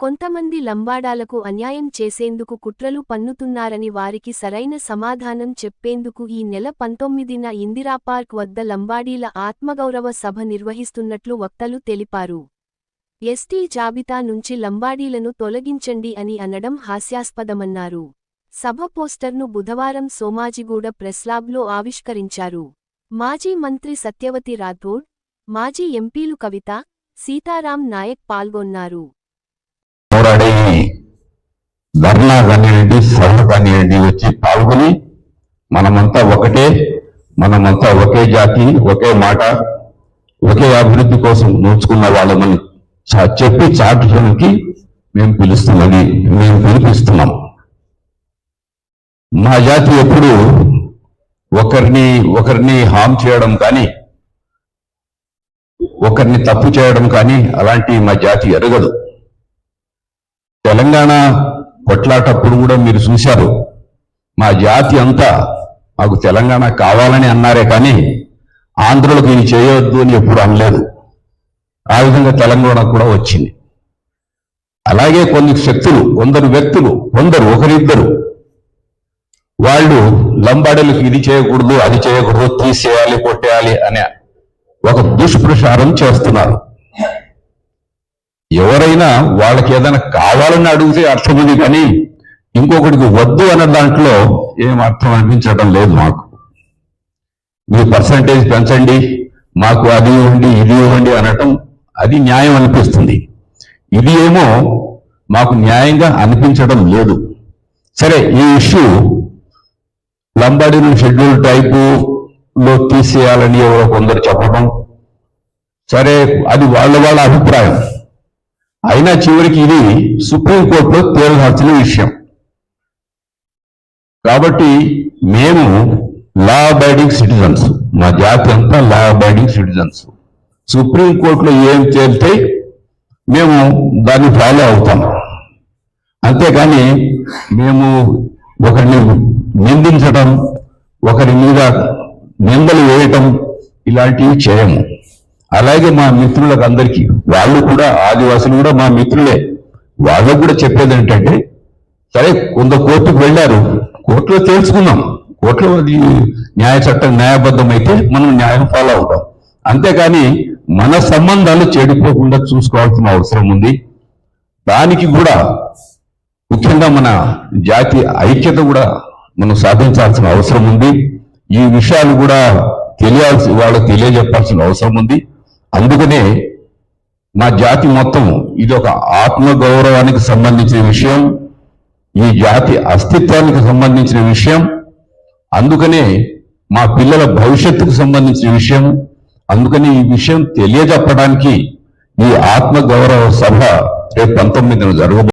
కొంతమంది లంబాడాలకు అన్యాయం చేసేందుకు కుట్రలు పన్నుతున్నారని వారికి సరైన సమాధానం చెప్పేందుకు ఈ నెల పంతొమ్మిదిన ఇందిరాపార్క్ వద్ద లంబాడీల ఆత్మగౌరవ సభ నిర్వహిస్తున్నట్లు వక్తలు తెలిపారు. ఎస్టీ జాబితా నుంచి లంబాడీలను తొలగించండి అని అనడం హాస్యాస్పదమన్నారు. సభ పోస్టర్ను బుధవారం సోమాజిగూడ ప్రెస్లాబ్లో ఆవిష్కరించారు. మాజీ మంత్రి సత్యవతి రాథోడ్ మాజీ ఎంపీలు కవిత సీతారాం నాయక్ పాల్గొన్నారు. పోరాడే ధర్నా కానివ్వండి సభ కానివ్వండి వచ్చి పాల్గొని మనమంతా ఒకటే మనమంతా ఒకే జాతి ఒకే మాట ఒకే అభివృద్ధి కోసం నోచుకున్న వాళ్ళమని చా- చెప్పి చాటుకి మేము పిలుస్తున్నది మేము పిలిపిస్తున్నాం. మా జాతి ఎప్పుడు ఒకరిని ఒకరిని హామ్ చేయడం కానీ ఒకరిని తప్పు చేయడం కానీ అలాంటి మా జాతి ఎరగదు. తెలంగాణ కొట్లాటప్పుడు కూడా మీరు చూశారు మా జాతి అంతా మాకు తెలంగాణ కావాలని అన్నారే కానీ ఆంధ్రులకు ఇది చేయొద్దు అని ఎప్పుడు అనలేదు. ఆ విధంగా తెలంగాణ కూడా వచ్చింది. అలాగే కొన్ని శక్తులు కొందరు వ్యక్తులు కొందరు ఒకరిద్దరు వాళ్ళు లంబాడీలకు ఇది చేయకూడదు అది చేయకూడదు తీసేయాలి కొట్టేయాలి అనే ఒక దుష్ప్రచారం చేస్తున్నారు. ఎవరైనా వాళ్ళకి ఏదైనా కావాలని అడిగితే అర్థం ఉంది కానీ ఇంకొకటికి వద్దు అన్న దాంట్లో ఏం అర్థం అనిపించడం లేదు మాకు. మీ పర్సంటేజ్ పెంచండి మాకు అది ఇవ్వండి ఇది ఇవ్వండి అనటం అది న్యాయం అనిపిస్తుంది. ఇది ఏమో మాకు న్యాయంగా అనిపించడం లేదు. సరే ఈ ఇష్యూ లంబాడీని షెడ్యూల్ టైపులో తీసేయాలని ఎవరో కొందరు చెప్పడం. సరే అది వాళ్ళ వాళ్ళ అభిప్రాయం. అయినా చివరికి ఇది సుప్రీంకోర్టులో తేల్చాల్సిన విషయం. కాబట్టి మేము లా అబైడింగ్ సిటిజన్స్ మా జాతి అంతా లా అబైడింగ్ సిటిజన్స్ సుప్రీంకోర్టులో ఏం తేలితే మేము దాన్ని ఫాలో అవుతాం. అంతేకాని మేము ఒకరిని నిందించడం ఒకరి మీద నిందలు వేయటం ఇలాంటివి చేయము. అలాగే మా మిత్రులకు అందరికీ వాళ్ళు కూడా ఆదివాసులు కూడా మా మిత్రులే. వాళ్ళకు కూడా చెప్పేది ఏంటంటే సరే కొంత కోర్టుకు వెళ్ళారు. కోర్టులో తెలుసుకున్నాం కోర్టులో అది న్యాయ చట్టం న్యాయబద్ధం అయితే మనం న్యాయం ఫాలో అవుతాం. అంతేకాని మన సంబంధాలు చెడిపోకుండా చూసుకోవాల్సిన అవసరం ఉంది. దానికి కూడా ముఖ్యంగా మన జాతి ఐక్యత కూడా మనం సాధించాల్సిన అవసరం ఉంది. ఈ విషయాలు కూడా తెలియాల్సి వాళ్ళకి తెలియజెప్పాల్సిన అవసరం ఉంది. అందుకనే మా జాతి మొత్తం ఇది ఒక ఆత్మ గౌరవానికి సంబంధించిన విషయం. ఈ జాతి అస్తిత్వానికి సంబంధించిన విషయం. అందుకనే మా పిల్లల భవిష్యత్తుకు సంబంధించిన విషయం. అందుకని ఈ విషయం తెలియజెప్పడానికి ఈ ఆత్మ గౌరవ సభ రేపు పంతొమ్మిదిన జరగబో